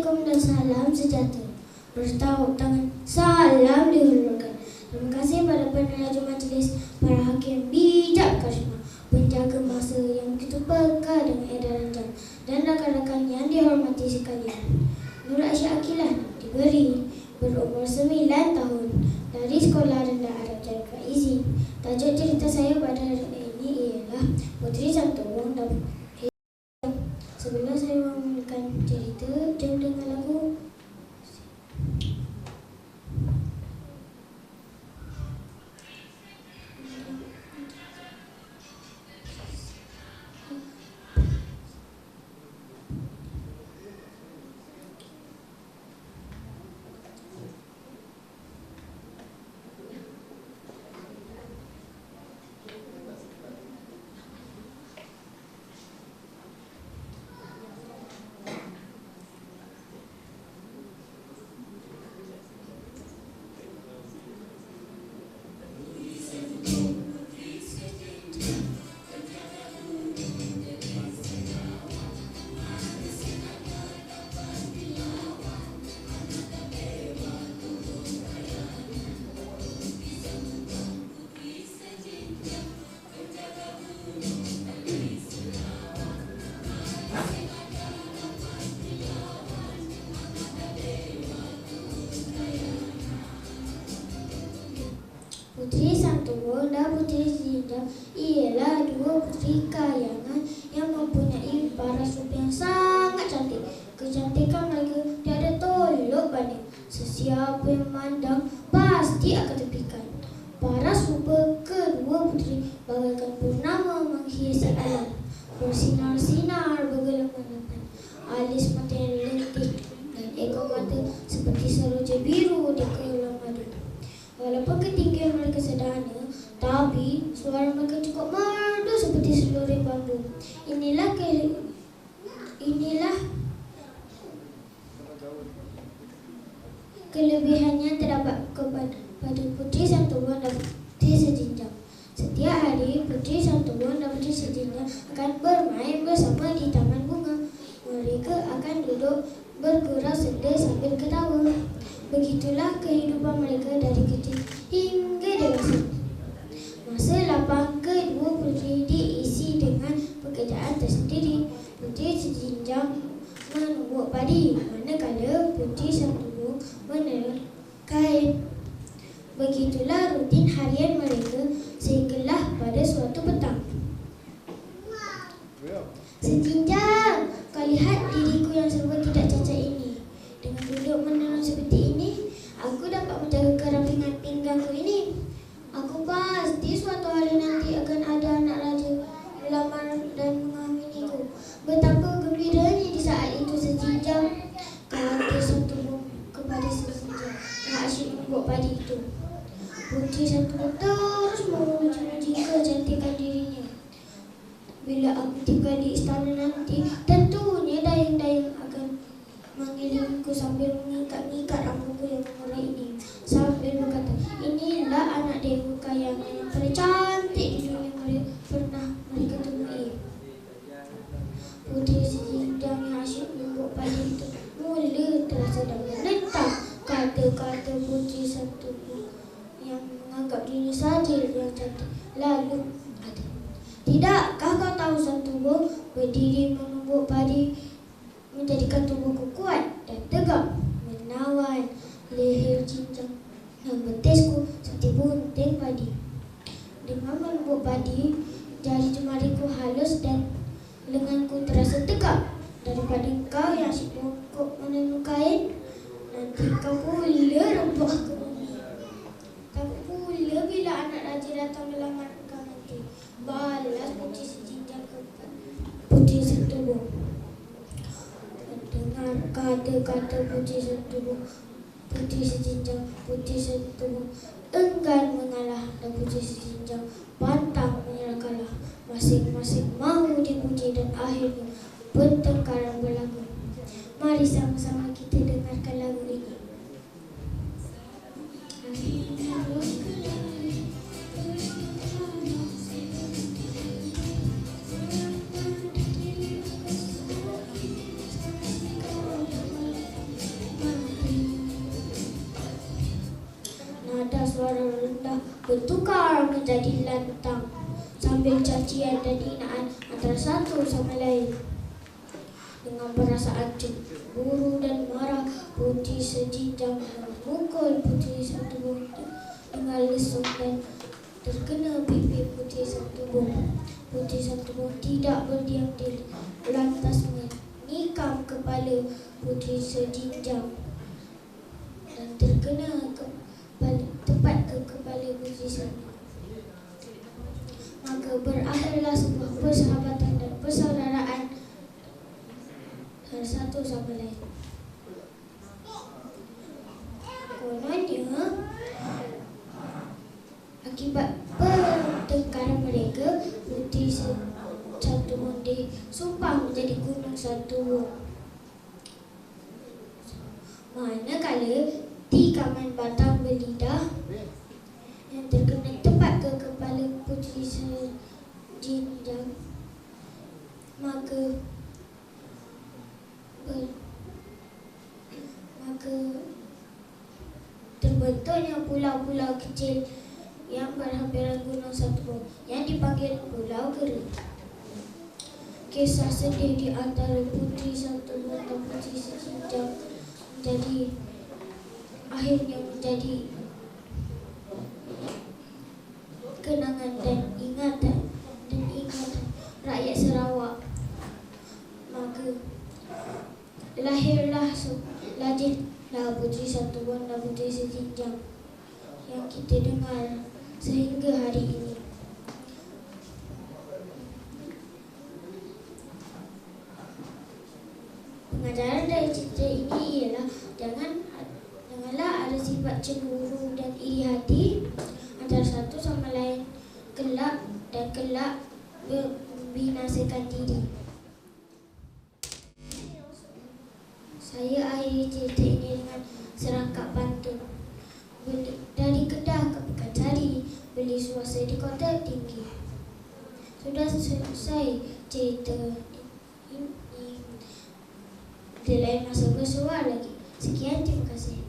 Assalamualaikum dan salam sejahtera. Bertepuk tangan, salam dihulurkan. Terima kasih pada peneraju majlis, para hakim bijak karisma, penjaga masa yang begitu peka dengan edaran jam, dan rakan-rakan yang dihormati sekalian. Nur Aisyah Akilah diberi berumur 9 tahun dari Sekolah Rendah Arab Jalan Faizi. Tajuk cerita saya pada hari ini ialah Puteri Santuwang dan Puteri Santuwang dan Puteri Jinjang ialah dua puteri kayangan yang mempunyai paras rupa yang sangat cantik. Kecantikan mereka tiada tolok banding. Sesiapa yang memandang pasti akan terpikat. Paras rupa kedua puteri bagaikan purnama menghiasi alam. Bersinar-sinar bergelang-gelangan. Alis mata yang lentik dan ekor mata seperti seroja biru di kolam madu. Walaupun tapi suara mereka cukup merdu seperti seluruh bambu. Inilah ke inilah kelebihannya terdapat kepada pada putri santuan dan putri sejinjang. Setiap hari, putri santuan dan putri sejinjang akan bermain bersama di taman bunga. Mereka akan duduk bergurau senda sambil ketawa. Begitulah kehidupan mereka dari kecil hingga dewasa. Masa lapang kedua putri diisi dengan pekerjaan tersendiri. Putri sejinjang menumbuk padi, manakala putri satu menenun kain. Begitulah rutin harian mereka sehinggalah pada suatu petang. Sejinjang, kau lihat diriku yang serba tidak cacat ini. Dengan duduk menenun seperti ini, aku dapat menjaga kerampingan pinggangku ini. Aku pasti suatu hari nanti akan ada anak raja melamar dan mengaminiku. Betapa gembiranya di saat itu sejinjang kata satu kepada sejinjang yang asyik membuat padi itu. Putri satu terus memuji-muji kecantikan dirinya. Bila aku tinggal di istana nanti, tentunya dayang-dayang akan mengilingku sambil mengikat-ikat rambutku yang mengurai ini. Sambil berkata, inilah anak dewa yang paling cantik di dunia mereka pernah mereka temui. Putri sejinjang yang asyik membuat padi itu mula terasa dan menentang kata-kata putri satu yang menganggap dirinya saja yang cantik. Lalu kata, Tidakkah kau tahu satu berdiri menumbuk padi menjadikan tubuhku kuat dan tegak menawan leher cincang dan betisku seperti bunting padi. Dengan menumbuk padi, jari jemariku halus dan lenganku terasa tegak daripada kau yang asyik bongkok menenun kain. Nanti kau pula rempah ke bumi. Takut pula bila anak raja datang melamar kau nanti. Balas putri sejinjang ke putri setubuh. Dengar putri setubuh. Putri sejinjang, putri setubuh. Enggan mengalah dan putri sejinjang pantang menyerah kalah. Masing-masing mahu dipuji dan akhirnya pertengkaran berlaku. Mari sama-sama kita dengarkan nada suara rendah bertukar menjadi lantang sambil cacian dan hinaan antara satu sama lain. Dengan perasaan cemburu dan marah, putri sejinjang memukul putri satu buah dengan lesung dan terkena pipi putri satu buah. Putri satu buah tidak berdiam diri, lantas menikam kepala putri sejinjang dan terkena tepat ke kepala putri satu. Maka berakhirlah sebuah persahabatan dan persaudaraan satu sama lain. Kononnya, akibat pertengkaran mereka, putih satu mundi sumpah menjadi gunung satu. Manakala tikaman batang berlidah yang terkena tepat ke kepala putri sejinjang, maka maka terbentuknya pulau-pulau kecil yang berhampiran gunung satu yang dipanggil Pulau Geri. Kisah sedih di antara putri satu dan putri sejinjang menjadi akhirnya menjadi kenangan dan ingatan dan ingatan rakyat Sarawak. Maka lahirlah lahirlah putri satu dan putri sejinjang yang kita dengar sehingga hari ini. Pengajaran dari cerita ini ialah jangan janganlah ada sifat cemburu dan iri hati antara satu sama lain kelak membinasakan diri. Saya akhiri cerita ini dengan serangkap pantun. Dari Kedah ke Pekansari, beli suasa di kota tinggi. Sudah selesai cerita ini. Di lain masa bersuara lagi. Sekian, terima kasih.